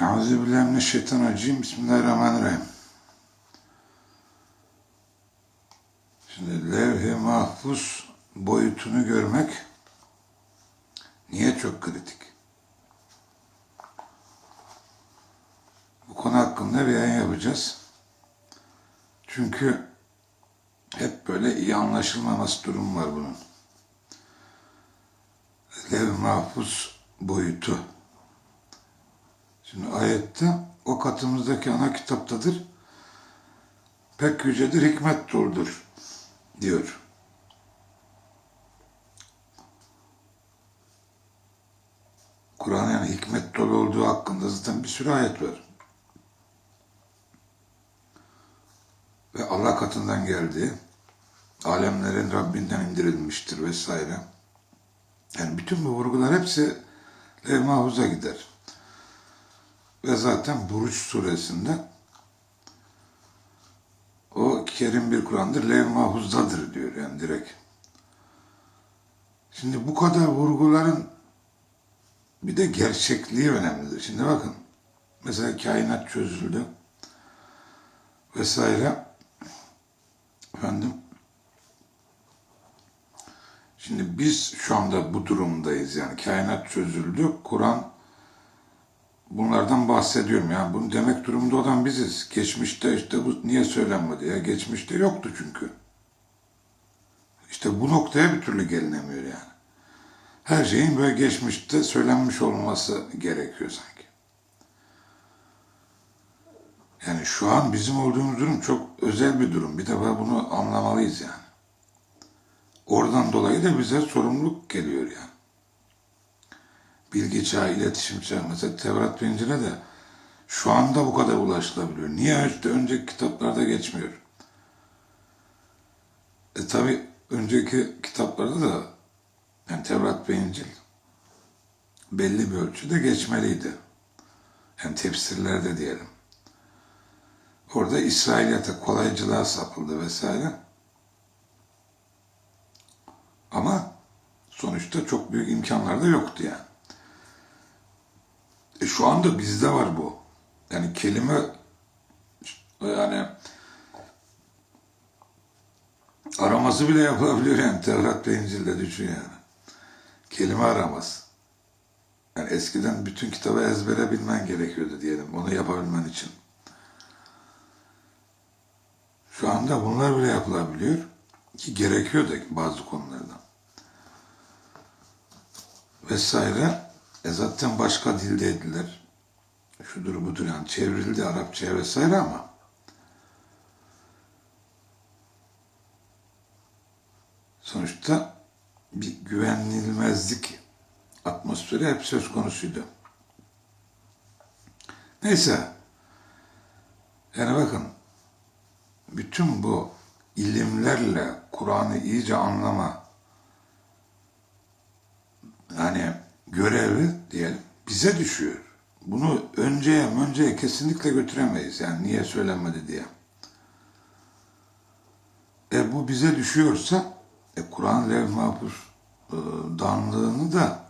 Euzubillahimineşşeytanirracim. Bismillahirrahmanirrahim. Şimdi levh-i mahfuz boyutunu görmek niye çok kritik? Bu konu hakkında bir yayın yapacağız. Çünkü hep böyle iyi anlaşılmaması durum var bunun. Levh-i mahfuz boyutu. Şimdi ayette o katımızdaki ana kitaptadır. Pek yücedir, hikmet doludur diyor. Kur'an yani hikmet dolu olduğu hakkında zaten bir sürü ayet var. Ve Allah katından geldiği, alemlerin Rabbinden indirilmiştir vesaire. Yani bütün bu vurgular hepsi Lev Mahfuz'a gider. Ve zaten Buruç suresinde o kerim bir Kur'an'dır, lev mahfuzdadır diyor yani direkt. Şimdi bu kadar vurguların bir de gerçekliği önemlidir. Şimdi bakın, mesela kainat çözüldü vesaire. Efendim, şimdi biz şu anda bu durumdayız yani kainat çözüldü, Kur'an bunlardan bahsediyorum. Yani bunu demek durumunda olan biziz. Geçmişte işte bu niye söylenmedi ya? Geçmişte yoktu çünkü. İşte bu noktaya bir türlü gelinemiyor yani. Her şeyin böyle geçmişte söylenmiş olması gerekiyor sanki. Yani şu an bizim olduğumuz durum çok özel bir durum. Bir defa bunu anlamalıyız yani. Oradan dolayı da bize sorumluluk geliyor yani bilgi çağı, iletişim çağı, mesela Tevrat ve İncil'e de şu anda bu kadar ulaşılabiliyor. Niye işte önceki kitaplarda geçmiyor? E tabi önceki kitaplarda da yani Tevrat ve İncil belli bir ölçüde geçmeliydi. Yani tefsirlerde diyelim. Orada İsrailiyete kolaycılığa sapıldı vesaire. Ama sonuçta çok büyük imkanlar da yoktu yani. Şu anda bizde var bu. Yani kelime yani araması bile yapılabiliyor yani Tevrat ve İncil'de düşün yani. Kelime araması. Yani eskiden bütün kitabı ezbere bilmen gerekiyordu diyelim onu yapabilmen için. Şu anda bunlar bile yapılabiliyor ki gerekiyor da bazı konularda. Vesaire. E zaten başka dildeydiler. Şudur budur yani çevrildi Arapçaya vesaire ama sonuçta bir güvenilmezlik atmosferi hep söz konusuydu. Neyse. Yani bakın bütün bu ilimlerle Kur'an'ı iyice anlama yani görevi diyelim bize düşüyor. Bunu önceye önceye kesinlikle götüremeyiz. Yani niye söylenmedi diye. E bu bize düşüyorsa e, Kur'an lev mahfuz e, danlığını da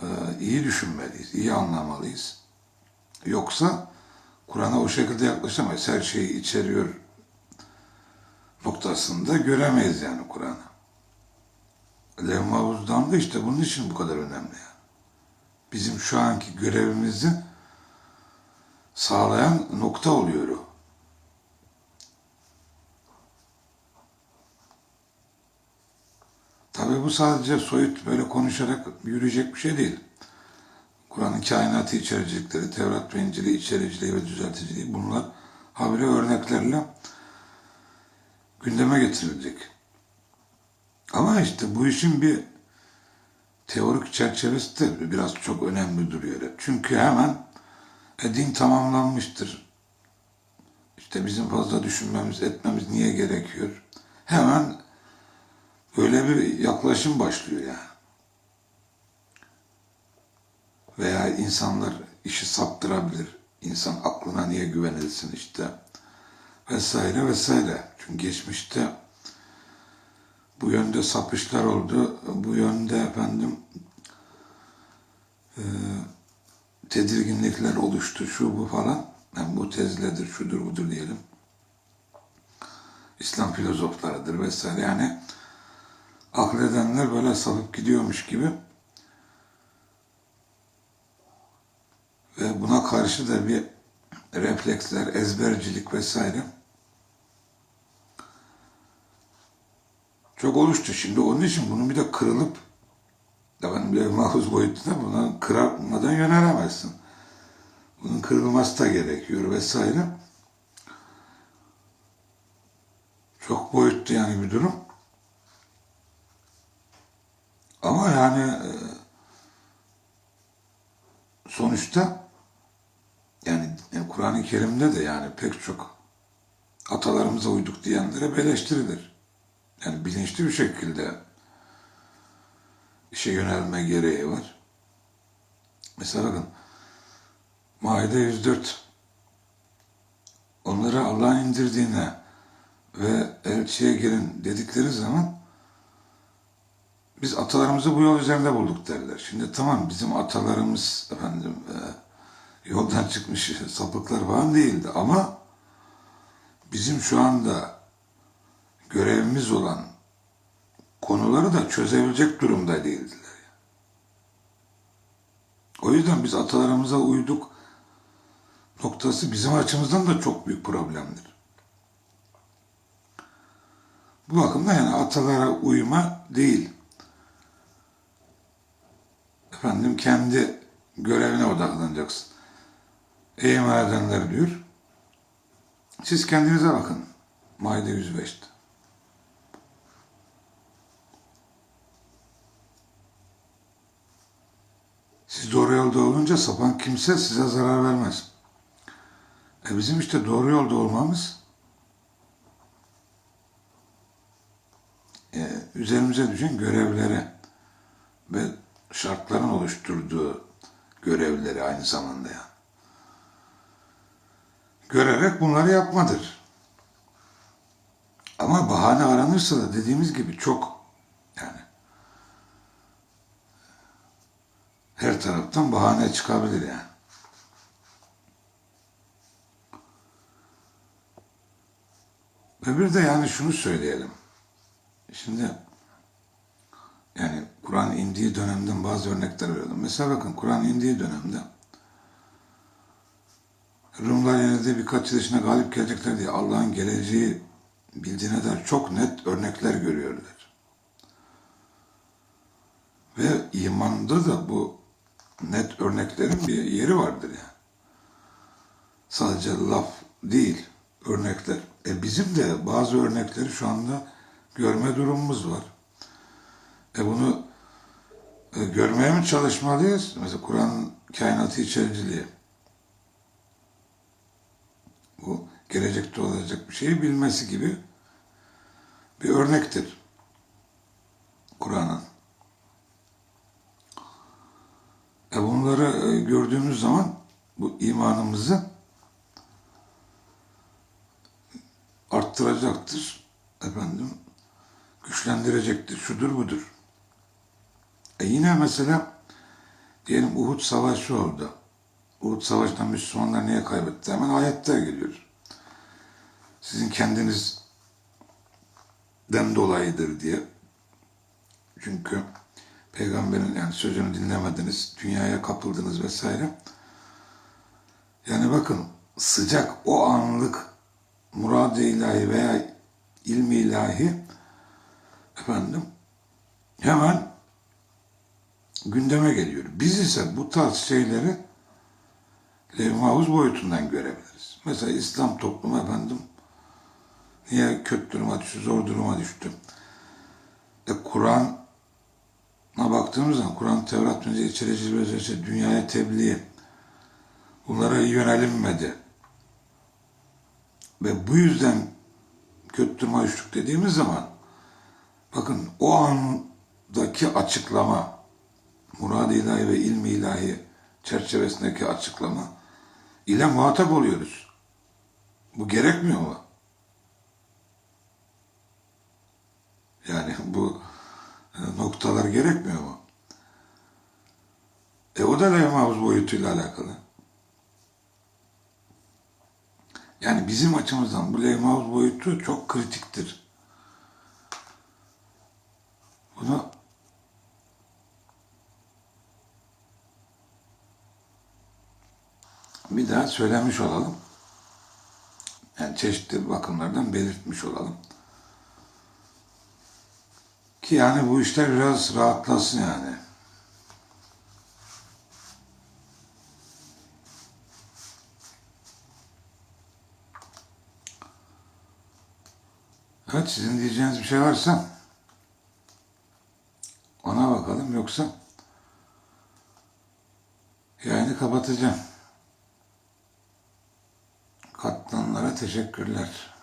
e, iyi düşünmeliyiz, iyi anlamalıyız. Yoksa Kur'an'a o şekilde yaklaşamayız. Her şeyi içeriyor noktasında göremeyiz yani Kur'an'ı. Lev Mavuz'dan da işte bunun için bu kadar önemli. Yani. Bizim şu anki görevimizi sağlayan nokta oluyor o. Tabi bu sadece soyut böyle konuşarak yürüyecek bir şey değil. Kur'an'ın kainatı içericikleri, Tevrat ve İncil'i içericiliği ve düzelticiliği bunlar habire örneklerle gündeme getirilecek. Ama işte bu işin bir teorik çerçevesi de biraz çok önemli duruyor. Çünkü hemen e, din tamamlanmıştır. İşte bizim fazla düşünmemiz, etmemiz niye gerekiyor? Hemen öyle bir yaklaşım başlıyor yani. Veya insanlar işi saptırabilir. İnsan aklına niye güvenilsin işte vesaire vesaire. Çünkü geçmişte bu yönde sapışlar oldu. Bu yönde efendim e, tedirginlikler oluştu, şu bu falan. Yani bu tezledir, şudur budur diyelim. İslam filozoflarıdır vesaire. Yani akledenler böyle sapıp gidiyormuş gibi ve buna karşı da bir refleksler, ezbercilik vesaire çok oluştu. Şimdi onun için bunun bir de kırılıp efendim bir mahfuz boyutunda buna kırılmadan yönelemezsin. Bunun kırılması da gerekiyor vesaire. Çok boyutlu yani bir durum. Ama yani e, sonuçta yani, yani Kur'an-ı Kerim'de de yani pek çok atalarımıza uyduk diyenlere beleştirilir. Yani bilinçli bir şekilde işe yönelme gereği var. Mesela bakın Maide 104 onlara Allah'ın indirdiğine ve elçiye girin dedikleri zaman biz atalarımızı bu yol üzerinde bulduk derler. Şimdi tamam bizim atalarımız efendim e, yoldan çıkmış sapıklar falan değildi ama bizim şu anda görevimiz olan konuları da çözebilecek durumda değildiler. O yüzden biz atalarımıza uyduk noktası bizim açımızdan da çok büyük problemdir. Bu bakımdan yani atalara uyma değil. Efendim kendi görevine odaklanacaksın. Ey iman diyor. Siz kendinize bakın. Maide 105'te. Siz doğru yolda olunca sapan kimse size zarar vermez. E bizim işte doğru yolda olmamız e, üzerimize düşen görevlere ve şartların oluşturduğu görevleri aynı zamanda yani. Görerek bunları yapmadır. Ama bahane aranırsa da dediğimiz gibi çok her taraftan bahane çıkabilir yani. Ve bir de yani şunu söyleyelim. Şimdi yani Kur'an indiği dönemden bazı örnekler verdim. Mesela bakın Kur'an indiği dönemde Rumlar yenildi birkaç içinde galip gelecekler diye Allah'ın geleceği bildiğine dair çok net örnekler görüyorlar. Ve imanda da bu net örneklerin bir yeri vardır yani. Sadece laf değil, örnekler. E bizim de bazı örnekleri şu anda görme durumumuz var. E bunu e, görmeye mi çalışmalıyız? Mesela Kur'an kainatı içericiliği. Bu gelecekte olacak bir şeyi bilmesi gibi bir örnektir. Kur'an'ın. E bunları e, gördüğümüz zaman bu imanımızı arttıracaktır. Efendim güçlendirecektir. Şudur budur. E yine mesela diyelim Uhud Savaşı oldu. Uhud Savaşı'nda Müslümanlar niye kaybetti? Hemen ayetler geliyor. Sizin kendinizden dolayıdır diye. Çünkü peygamberin yani sözünü dinlemediniz, dünyaya kapıldınız vesaire. Yani bakın sıcak o anlık murad-ı ilahi veya ilmi ilahi efendim hemen gündeme geliyor. Biz ise bu tarz şeyleri lev mahfuz boyutundan görebiliriz. Mesela İslam toplumu efendim niye kötü duruma düştü, zor duruma düştü? E Kur'an'a baktığımız zaman Kur'an, Tevrat, İçerici ve işte dünyaya tebliğ bunlara yönelinmedi. Ve bu yüzden kötü düştük dediğimiz zaman bakın o andaki açıklama murad-ı ilahi ve ilmi ilahi çerçevesindeki açıklama ile muhatap oluyoruz. Bu gerekmiyor mu? Yani bu noktalar gerekmiyor mu? E o da levh-mahfuz boyutuyla alakalı. Yani bizim açımızdan bu levh-mahfuz boyutu çok kritiktir. Bunu bir daha söylemiş olalım. Yani çeşitli bakımlardan belirtmiş olalım. Ki yani bu işler biraz rahatlasın yani. Evet sizin diyeceğiniz bir şey varsa ona bakalım yoksa yayını kapatacağım. Katlanlara teşekkürler.